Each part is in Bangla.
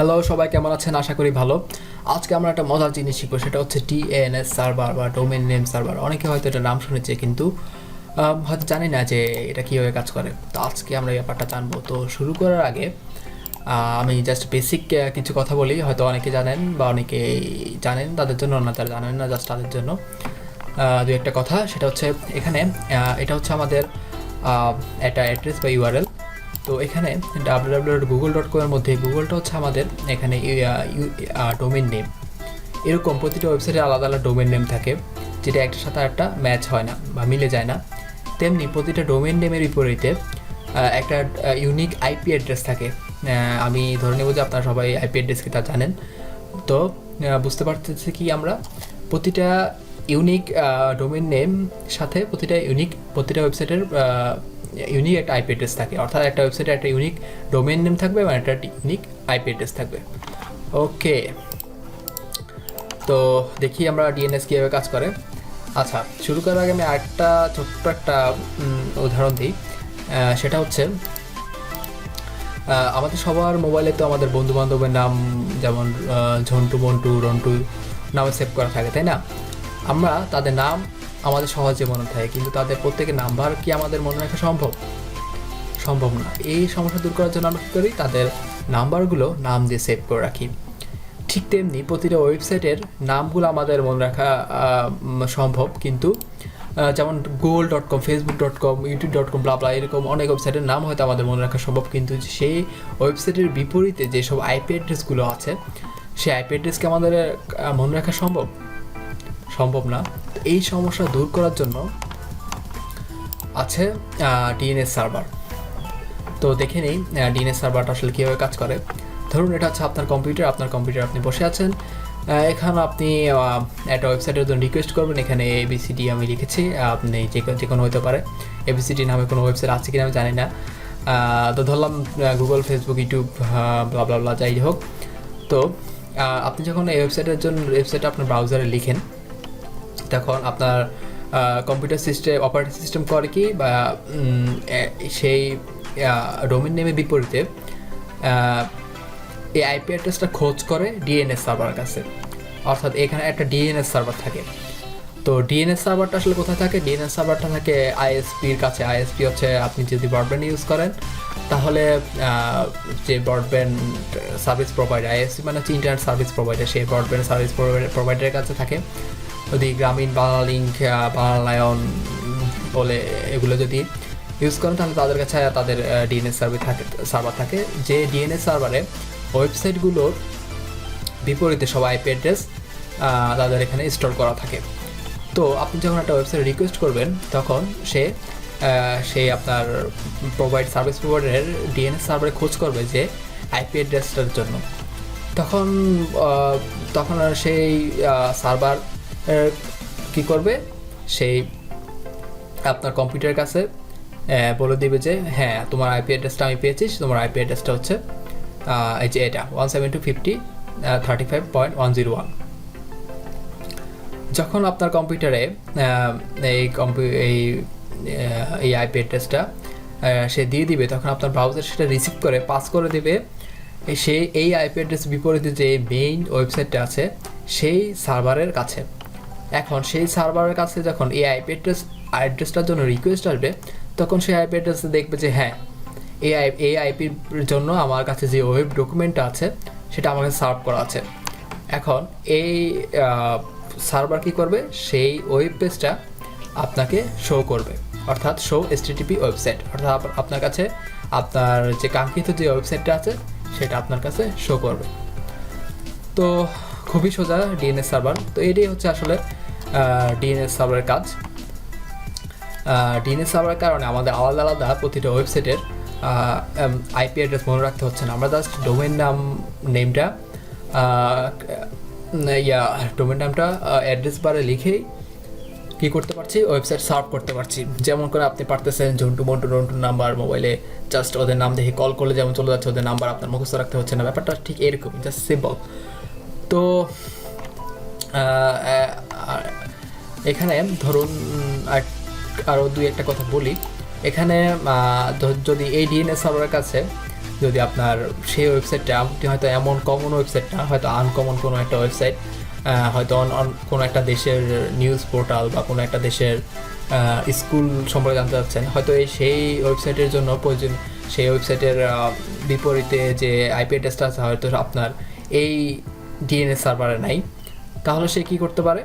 হ্যালো সবাই কেমন আছেন? আশা করি ভালো। আজকে আমরা একটা মজার জিনিস শিখব, সেটা হচ্ছে টিএনএস সার্ভার বা ডোমেন নেম সার্ভার অনেকে হয়তো এটা নাম শুনেছে, কিন্তু হয়তো জানি না যে এটা কীভাবে কাজ করে। তো আজকে আমরা এই ব্যাপারটা জানব। তো শুরু করার আগে আমি জাস্ট বেসিক কিছু কথা বলি। হয়তো অনেকে জানেন বা অনেকে জানেন, তাদের জন্য না, তারা জানেন না জাস্ট তাদের জন্য। দু একটা কথা, সেটা হচ্ছে এখানে এটা হচ্ছে আমাদের একটা অ্যাড্রেস বা ইউআরএল তো এখানে ডাব্লিউ ডাব্লিউ গুগল ডট কমের মধ্যে গুগলটা হচ্ছে আমাদের এখানে ডোমেন নেম এরকম প্রতিটা ওয়েবসাইটে আলাদা আলাদা ডোমেন নেম থাকে, যেটা একটার সাথে একটা ম্যাচ হয় না বা মিলে যায় না। তেমনি প্রতিটা ডোমেন নেমের বিপরীতে একটা ইউনিক আইপি অ্যাড্রেস থাকে। আমি ধরে নেব যে আপনারা সবাই আইপি অ্যাড্রেস কি তা জানেন। তো বুঝতে পারতেছি কি আমরা? প্রতিটা ইউনিক ডোমেন নেম সাথে প্রতিটা ইউনিক প্রতিটা ওয়েবসাইটের ইউনিক একটা আইপি অ্যাড্রেস থাকে। অর্থাৎ একটা ওয়েবসাইটে একটা ইউনিক ডোমেন নেম থাকবে এবং একটা ইউনিক আইপি অ্যাড্রেস থাকবে। ওকে তো দেখি আমরা ডিএনএস কীভাবে কাজ করে। আচ্ছা শুরু করার আগে আমি আরেকটা ছোট্ট একটা উদাহরণ দিই। সেটা হচ্ছে আমাদের সবার মোবাইলে তো আমাদের বন্ধু বান্ধবের নাম যেমন ঝন্টু মন্টু রন্টু নামে সেভ করা থাকে, তাই না? আমরা তাদের নাম আমাদের সহজে মনে থাকে, কিন্তু তাদের প্রত্যেকের নাম্বার কি আমাদের মনে রাখা সম্ভব? সম্ভব না। এই সমস্যা দূর করার জন্য আমরা কী করি? তাদের নাম্বারগুলো নাম দিয়ে সেভ করে রাখি। ঠিক তেমনি প্রতিটা ওয়েবসাইটের নামগুলো আমাদের মনে রাখা সম্ভব, কিন্তু যেমন Google dot com Facebook dot com YouTube dot com blah blah এরকম অনেক ওয়েবসাইটের নাম হয়তো আমাদের মনে রাখা সম্ভব, কিন্তু সেই ওয়েবসাইটের বিপরীতে যেসব আইপি অ্যাড্রেসগুলো আছে, সেই আইপি অ্যাড্রেসকে আমাদের মনে রাখা সম্ভব? সম্ভব না। এই সমস্যা দূর করার জন্য আছে ডিএনএস সার্ভার তো দেখে নেই ডিএনএস সার্ভারটা আসলে কীভাবে কাজ করে। ধরুন এটা হচ্ছে আপনার কম্পিউটার আপনার কম্পিউটার আপনি বসে আছেন। এখানে আপনি একটা ওয়েবসাইটের জন্য রিকোয়েস্ট করবেন। এখানে এবিসিডি আমি লিখেছি, আপনি যে যে কোনো হতে পারে। এবিসিডি নামে কোনো ওয়েবসাইট আছে কিনা আমি জানি না। তো ধরলাম Google Facebook YouTube blah blah blah যাই হোক। তো আপনি যখন এই ওয়েবসাইটের জন্য ওয়েবসাইট আপনার ব্রাউজারে লিখেন তখন আপনার কম্পিউটার সিস্টেম অপারেটিং সিস্টেম করে কি বা সেই ডোমেন নেমের বিপরীতে এই আইপি অ্যাড্রেসটা খোঁজ করে ডিএনএস সার্ভারের কাছে। অর্থাৎ এখানে একটা ডিএনএস সার্ভার থাকে। তো ডিএনএস সার্ভারটা আসলে কোথায় থাকে? ডিএনএস সার্ভারটা থাকে আইএসপির কাছে। আইএসপি হচ্ছে আপনি যদি ব্রডব্যান্ড ইউজ করেন, তাহলে যে ব্রডব্যান্ড সার্ভিস প্রোভাইডার আইএসপি মানে হচ্ছে ইন্টারনেট সার্ভিস প্রোভাইডার সেই ব্রডব্যান্ড সার্ভিস প্রোভাইডারের কাছে থাকে। যদি গ্রামীণ বাংলা লিঙ্ক বাংলা লায়ন বলে এগুলো যদি ইউজ করেন তাহলে তাদের কাছে তাদের ডিএনএস সার্ভার থাকে সার্ভার থাকে। যে ডিএনএস সার্ভারে ওয়েবসাইটগুলোর বিপরীতে সব আইপি অ্যাড্রেস তাদের এখানে স্টোর করা থাকে। তো আপনি যখন একটা ওয়েবসাইট রিকোয়েস্ট করবেন তখন সে আহ, সে আপনার প্রোভাইড সার্ভিস প্রোভাইডারের ডিএনএস সার্ভারে খোঁজ করবে যে আইপি অ্যাড্রেসটার জন্য। তখন তখন সেই সার্ভার কি করবে? সেই আপনার কম্পিউটারের কাছে বলে দিবে যে হ্যাঁ তোমার আইপি অ্যাড্রেসটা আমি পেয়েছি, তোমার আইপি অ্যাড্রেসটা হচ্ছে এই যে এটা one seven two fifty thirty five point one zero one যখন আপনার কম্পিউটারে এই কম্পিউ এই এই আইপি অ্যাড্রেসটা সে দিয়ে দিবে, তখন আপনার ব্রাউজার সেটা রিসিভ করে পাস করে দেবে সেই এই আইপি অ্যাড্রেস বিপরীতে যে মেইন ওয়েবসাইটটা আছে, সেই সার্ভারের কাছে। এখন সেই সার্ভারের কাছে যখন এই আইপি অ্যাড্রেস অ্যাড্রেসটার জন্য রিকোয়েস্ট আসবে, তখন সেই আইপি অ্যাড্রেস দেখবে যে হ্যাঁ এই আই এই আইপির জন্য আমার কাছে যে ওয়েব ডকুমেন্টটা আছে, সেটা আমাকে সার্ভ করা আছে। এখন এই সার্ভার কি করবে? সেই ওয়েব পেজটা আপনাকে শো করবে। অর্থাৎ শো এসটিটিপি ওয়েবসাইট অর্থাৎ আপনার কাছে আপনার যে কাঙ্ক্ষিত যে ওয়েবসাইটটা আছে, সেটা আপনার কাছে শো করবে। তো খুবই সোজা ডিএনএস সার্ভার তো এটাই হচ্ছে আসলে ডিএনএস সার্ভারের কাজ। ডিএনএস সার্ভারের কারণে আমাদের আলাদা আলাদা প্রতিটা ওয়েবসাইটের আইপি অ্যাড্রেস মনে রাখতে হচ্ছে না। আমরা জাস্ট ডোমেন নাম নেমটা ইয়া ডোমেন নামটা অ্যাড্রেস বারে লিখেই কী করতে পারছি? ওয়েবসাইট সার্ভ করতে পারছি। যেমন করে আপনি পারতেছেন ঝন্টু মন্টু রন্টুর নাম্বার, মোবাইলে জাস্ট ওদের নাম দেখে কল করলে যেমন চলে যাচ্ছে, ওদের নাম্বার আপনার মুখস্থ রাখতে হচ্ছে না। ব্যাপারটা ঠিক এরকম জাস্ট সিম্পল তো এখানে ধরুন আরও দুই একটা কথা বলি। এখানে যদি এই ডিএনএস সার্ভারের কাছে যদি আপনার সেই ওয়েবসাইটটা আপনি হয়তো এমন কমন ওয়েবসাইট না হয়তো আনকমন কোনো একটা ওয়েবসাইট হয়তো কোনো একটা দেশের নিউজ পোর্টাল বা কোনো একটা দেশের স্কুল সম্পর্কে জানতে চাচ্ছেন, হয়তো এই সেই ওয়েবসাইটের জন্য প্রয়োজন, সেই ওয়েবসাইটের বিপরীতে যে আইপি অ্যাড্রেসটা আছে, হয়তো আপনার এই ডিএনএস সার্ভারে নাই। তাহলে সে কি করতে পারে?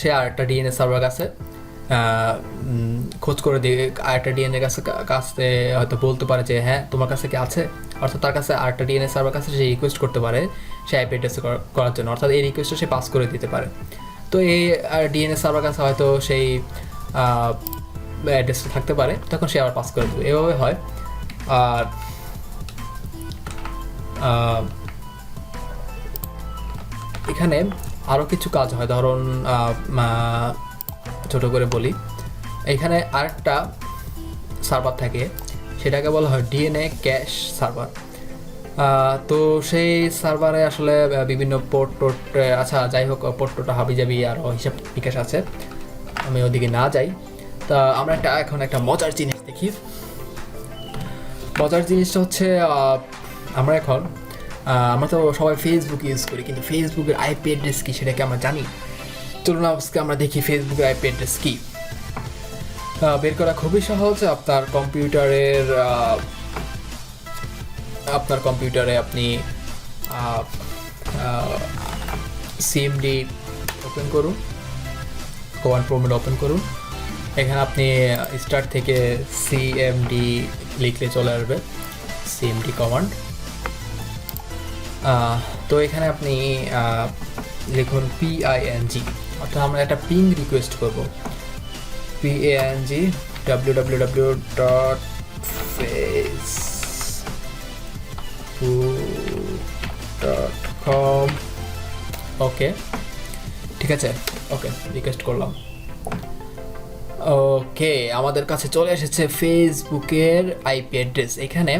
সে আর একটা ডিএনএ সার্ভার কাছে খোঁজ করে দিয়ে আর একটা ডিএনএ কাছে কাছে হয়তো বলতে পারে যে হ্যাঁ তোমার কাছে কি আছে? অর্থাৎ তার কাছে আর একটা ডিএনএ সার্ভার কাছে সে রিকোয়েস্ট করতে পারে সে আইপি অ্যাড্রেস করার জন্য। অর্থাৎ এই রিকোয়েস্টটা সে পাস করে দিতে পারে। তো এই ডিএনএ সার্ভার কাছে হয়তো সেই অ্যাড্রেসটা থাকতে পারে, তখন সে আবার পাস করে দেবে। এভাবে হয়। আর এখানে আরও কিছু কাজ হয়। ধরুন ছোট করে বলি। এখানে আরেকটা সার্ভার থাকে। সেটাকে বলা হয় ডিএনএ ক্যাশ সার্ভার তো সেই সার্ভারে আসলে বিভিন্ন পোর্ট টোট আচ্ছা যাই হোক পোর্ট টোটা হাবি যাবি আরও হিসাব বিকাশ আছে। আমি ওদিকে না যাই। তা আমরা একটা, এখন একটা মজার জিনিস দেখি। মজার জিনিসটা হচ্ছে আমরা এখন আমরা তো সবাই ফেসবুক ইউজ করি, কিন্তু ফেসবুকের আইপি অ্যাড্রেস কি সেটাকে আমরা জানি? চলুন আজকে আমরা দেখি ফেসবুকের আইপি অ্যাড্রেস কি। বের করা খুবই সহজ, আপনার কম্পিউটারের আপনার কম্পিউটারে আপনি সিএমডি ওপেন করুন কমান্ড প্রমেট ওপেন করুন। এখানে আপনি স্টার্ট থেকে সিএমডি লিখলে চলে আসবে সিএমডি কমান্ড তো এখানে আপনি লিখুন পিআইএনজি অর্থাৎ আমরা একটা পিং রিকোয়েস্ট করব। PNG W W W dot face dot com okay ঠিক আছে ওকে রিকোয়েস্ট করলাম। ওকে আমাদের কাছে চলে এসেছে ফেসবুকের আইপি অ্যাড্রেস এখানে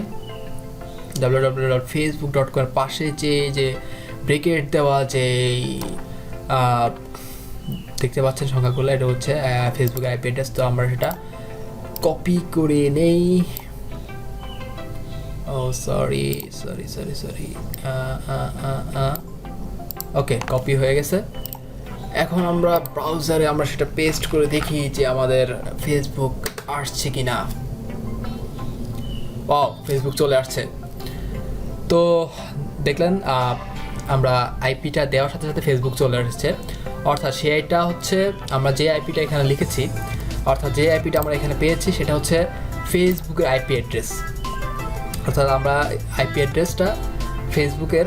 W W dot Facebook dot com পাশে যে যে ব্রেকেট দেওয়া যে দেখতে পাচ্ছেন সংখ্যাগুলো, এটা হচ্ছে ফেসবুক আইপি অ্যাড্রেস তো আমরা সেটা কপি করে নেই। ও sorry sorry sorry sorry okay copy হয়ে গেছে। এখন আমরা ব্রাউজারে আমরা সেটা পেস্ট করে দেখি যে আমাদের ফেসবুক আসছে কি না ও ফেসবুক চলে আসছে। তো দেখলেন আমরা আইপিটা দেওয়ার সাথে সাথে ফেসবুক চলে এসেছে। অর্থাৎ সেইটা হচ্ছে, আমরা যে আইপিটা এখানে লিখেছি, অর্থাৎ যে আইপিটা আমরা এখানে পেয়েছি, সেটা হচ্ছে ফেসবুকের আইপি অ্যাড্রেস। অর্থাৎ আমরা আইপি অ্যাড্রেসটা ফেসবুকের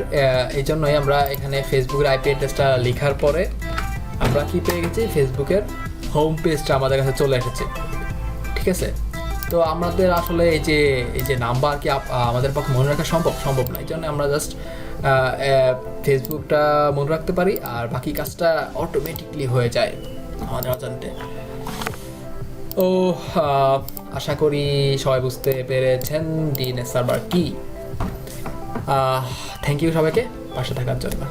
এই জন্যই আমরা এখানে ফেসবুকের আইপি অ্যাড্রেসটা লেখার পরে আমরা কি পেয়ে গেছি? ফেসবুকের হোম পেজটা আমাদের কাছে চলে এসেছে। ঠিক আছে? তো আমাদের আসলে এই যে এই যে নাম্বার কি আমাদের পক্ষে মনে রাখা সম্ভব? সম্ভব না। এই জন্য আমরা জাস্ট ফেসবুকটা মনে রাখতে পারি আর বাকি কাজটা অটোমেটিকলি হয়ে যায় আমাদের অজান্তে। ও আশা করি সবাই বুঝতে পেরেছেন ডিএনএস সার্ভার কি। থ্যাংক ইউ সবাইকে। পাশে থাকার জন্য।